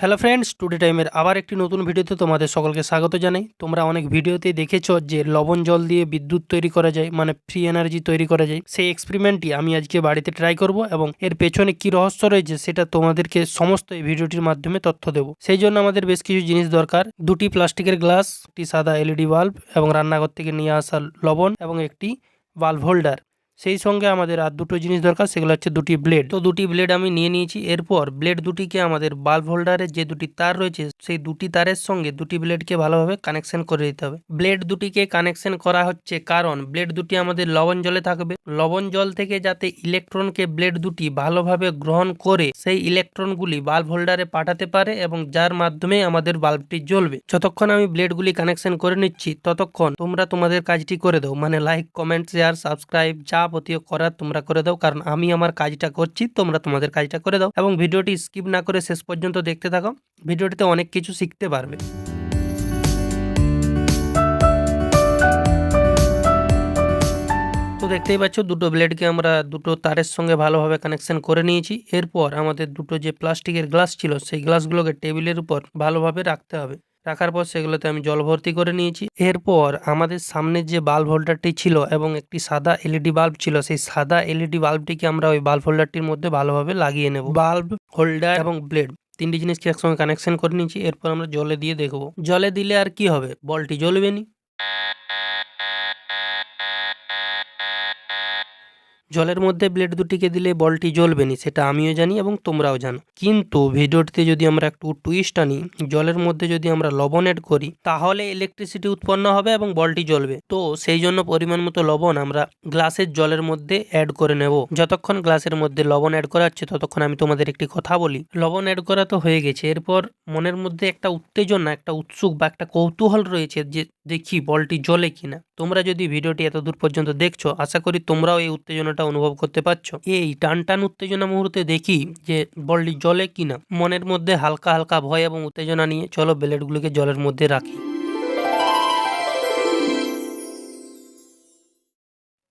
Hello friends today টাইমের আবার একটি নতুন ভিডিওতে তোমাদের সকলকে স্বাগত জানাই। তোমরা অনেক ভিডিওতে দেখেছ যে লবণ জল দিয়ে বিদ্যুৎ তৈরি করা যায় মানে ফ্রি এনার্জি তৈরি করা যায়। সেই এক্সপেরিমেন্টটি আমি আজকে বাড়িতে ট্রাই করব এবং এর পেছনে কি রহস্য রয়েছে সেটা তোমাদেরকে সমস্ত এই ভিডিওটির মাধ্যমে তথ্য দেব। সেই জন্য আমাদের বেশ কিছু জিনিস দরকার। দুটি প্লাস্টিকের গ্লাস একটি সাদা এলইডি বাল্ব এবং রান্নাঘর থেকে নিয়ে আসা লবণ এবং একটি বাল্ব হোল্ডার সেই সঙ্গে আমাদের আর দুটো জিনিস দরকার, সেগুলো হচ্ছে দুটি ব্লেড তো দুটি ব্লেড আমি নিয়ে নিয়েছি। এরপর ব্লেড দুটিকে আমাদের বাল্ব হোল্ডারের যে দুটি তার রয়েছে, সেই দুটি তারের সঙ্গে দুটি ব্লেডকে ভালোভাবে কানেকশন করে দিতে হবে। ব্লেড দুটিকে কানেকশন করা হচ্ছে কারণ ব্লেড দুটি আমাদের লবণ জলে থাকবে। লবণ জল থেকে যাতে ইলেকট্রনকে ব্লেড দুটি ভালোভাবে গ্রহণ করে, সেই ইলেকট্রনগুলি বাল্ব হোল্ডারে পাঠাতে পারে এবং যার মাধ্যমে আমাদের বাল্বটি জ্বলবে। যতক্ষণ আমি ব্লেডগুলি কানেকশন করে নিচ্ছি, ততক্ষণ তোমরা তোমাদের কাজটি করে দাও। মানে লাইক কমেন্ট শেয়ার সাবস্ক্রাইব যাবতীয় করার তোমরা করে দাও, কারণ আমি আমার কাজটা করছি, তোমরা তোমাদের কাজটা করে দাও। এবং ভিডিওটি স্কিপ না করে শেষ পর্যন্ত দেখতে থাকো, ভিডিওটিতে অনেক কিছু শিখতে পারবে। তো দেখতেই পাচ্ছ, দুটো ব্লেডকে আমরা দুটো তারের সঙ্গে ভালোভাবে কানেকশন করে নিয়েছি। এরপর আমাদের দুটো যে প্লাস্টিকের গ্লাস ছিল, সেই গ্লাসগুলোকে টেবিলের উপর ভালোভাবে রাখতে হবে। রাখার পর সেগুলোতে আমি জল ভর্তি করে নিয়েছি। এরপর আমাদের সামনের যে বাল্ব হোল্ডারটি ছিল এবং একটি সাদা এলইডি বাল্ব ছিল, সেই সাদা এলইডি বাল্বটিকে আমরা ওই বাল্ব হোল্ডারটির মধ্যে ভালোভাবে লাগিয়ে নেব। বাল্ব হোল্ডার এবং ব্লেড তিনটি জিনিসকে একসঙ্গে কানেকশন করে নিয়েছি। এরপর আমরা জলে দিয়ে দেখব। জলে দিলে আর কি হবে? বলটি জ্বলবে নি। জলের মধ্যে ব্লেড দুটিকে দিলে বলটি জ্বলবে নি, সেটা আমিও জানি এবং তোমরাও জানো। কিন্তু ভিডিওটিতে যদি আমরা একটু টুইস্ট আনি, জলের মধ্যে যদি আমরা লবণ অ্যাড করি, তাহলে ইলেকট্রিসিটি উৎপন্ন হবে এবং বলটি জ্বলবে। তো সেই জন্য পরিমাণ মতো লবণ আমরা গ্লাসের জলের মধ্যে অ্যাড করে নেব। যতক্ষণ গ্লাসের মধ্যে লবণ অ্যাড করা হচ্ছে, ততক্ষণ আমি তোমাদের একটি কথা বলি। লবণ অ্যাড করা তো হয়ে গেছে, এরপর মনের মধ্যে একটা উত্তেজনা, একটা উৎসুক বা একটা কৌতূহল রয়েছে যে, দেখি বলটি জ্বলে কিনা। তোমরা যদি ভিডিওটি এত দূর পর্যন্ত দেখছ, আশা করি তোমরাও এই উত্তেজনাটা অনুভব করতে পারছ? এই টান টান উত্তেজনা মুহূর্তে দেখি যে বলটি জলে কিনা। মনের মধ্যে হালকা হালকা ভয় এবং উত্তেজনা নিয়ে চলো ব্লেডগুলোকে জলের মধ্যে রাখি।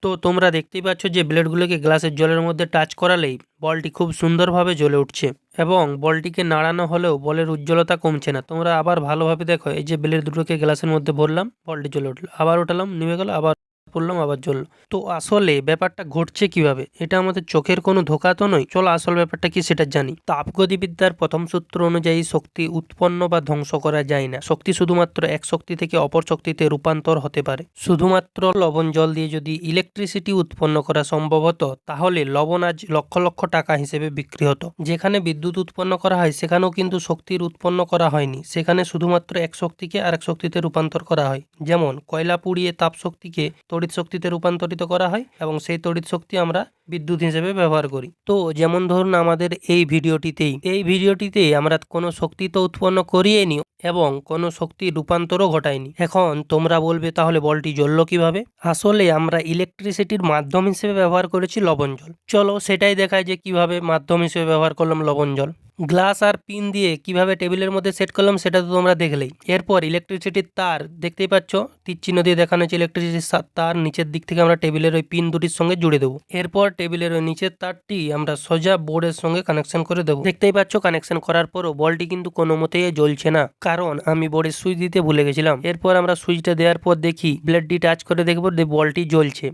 তো তোমরা দেখতেই পাচ্ছ যে ব্লেডগুলোকে গ্লাসের জলের মধ্যে টাচ করালেই বলটি খুব সুন্দরভাবে জ্বলে উঠছে এবং বলটিকে নাড়ানো হলেও বলের উজ্জ্বলতা কমছে না। তোমরা আবার ভালোভাবে দেখো, এই যে ব্লেড দুটোকে গ্লাসের মধ্যে ভরলাম, বলটি জ্বলে উঠল। আবার উঠালাম নিভে গেল, আবার পড়লাম, আবার জ্বললো। তো আসলে ব্যাপারটা ঘটছে কীভাবে? এটা আমাদের চোখের কোনো ধোকা তো নয়? চলো আসল ব্যাপারটা কি সেটা জানি। তাপগতিবিদ্যার প্রথম সূত্র অনুযায়ী শক্তি উৎপন্ন বা ধ্বংস করা যায় না। শক্তি শুধুমাত্র এক শক্তি থেকে অপর শক্তিতে রূপান্তর হতে পারে। শুধুমাত্র লবণ জল দিয়ে যদি ইলেকট্রিসিটি উৎপন্ন করা সম্ভব হতো, তাহলে লবণ আজ লক্ষ লক্ষ টাকা হিসেবে বিক্রি হতো। যেখানে বিদ্যুৎ উৎপন্ন করা হয়, সেখানেও কিন্তু শক্তির উৎপন্ন করা হয়নি। সেখানে শুধুমাত্র এক শক্তিকে আরেক শক্তিতে রূপান্তর করা হয়। যেমন, কয়লা পুড়িয়ে তাপ শক্তিকে তড়িৎ শক্তিতে রূপান্তরিত করা হয় এবং সেই তড়িৎ শক্তি আমরা বিদ্যুৎ হিসেবে ব্যবহার করি। তো যেমন ধরুন আমাদের এই ভিডিওটিতেই, এই ভিডিওটিতে আমরা কোনো শক্তি তো উৎপন্ন করিয়ে নি এবং কোনো শক্তি রূপান্তরও ঘটায়নি। এখন তোমরা বলবে, তাহলে বলটি জ্বললো কীভাবে? আসলে আমরা ইলেকট্রিসিটির মাধ্যম হিসেবে ব্যবহার করেছি লবণ জল। চলো সেটাই দেখায় যে কীভাবে মাধ্যম হিসেবে ব্যবহার করলাম লবণ জল। গ্লাস আর পিন দিয়ে কীভাবে টেবিলের মধ্যে সেট করলাম সেটা তো তোমরা দেখলেই। এরপর ইলেকট্রিসিটির তার, দেখতেই পাচ্ছ? তীর চিহ্ন দিয়ে দেখানো হচ্ছে ইলেকট্রিসিটির তার নিচের দিক থেকে আমরা টেবিলের ওই পিন দুটির সঙ্গে জুড়ে দেবো। এরপর টেবিলের ওই নিচের তারটি আমরা সোজা বোর্ডের সঙ্গে কানেকশন করে দেবো। দেখতেই পাচ্ছ কানেকশন করার পরও বলটি কিন্তু কোনো মতেই জ্বলছে না। কারণ আমি বোর্ডের সুইচ দিতে ভুলে গেছিলাম। এরপর আমরা সুইচটা দেওয়ার পর দেখি ব্লেডটি টাচ করে দেখব যে বলটি জ্বলছে।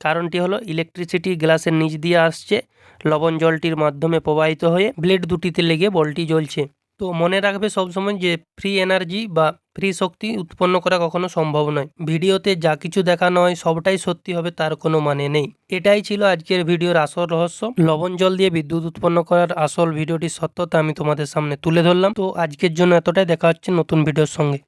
কারণটি হলো ইলেকট্রিসিটি গ্লাসের নিচ দিয়ে আসছে, লবণ জলটির মাধ্যমে প্রবাহিত হয়ে ব্লেড দুটিতে লেগে বলটি জ্বলছে। তো মনে রাখবে সবসময় যে ফ্রি এনার্জি বা ফ্রি শক্তি উৎপন্ন করা কখনো সম্ভব নয়। ভিডিওতে যা কিছু দেখানো হয় সবটাই সত্যি হবে তার কোনো মানে নেই। এটাই ছিল আজকের ভিডিওর আসল রহস্য। লবণ জল দিয়ে বিদ্যুৎ উৎপন্ন করার আসল ভিডিওটির সত্যতা আমি তোমাদের সামনে তুলে ধরলাম। তো আজকের জন্য এতটাই। দেখা হচ্ছে নতুন ভিডিওর সঙ্গে।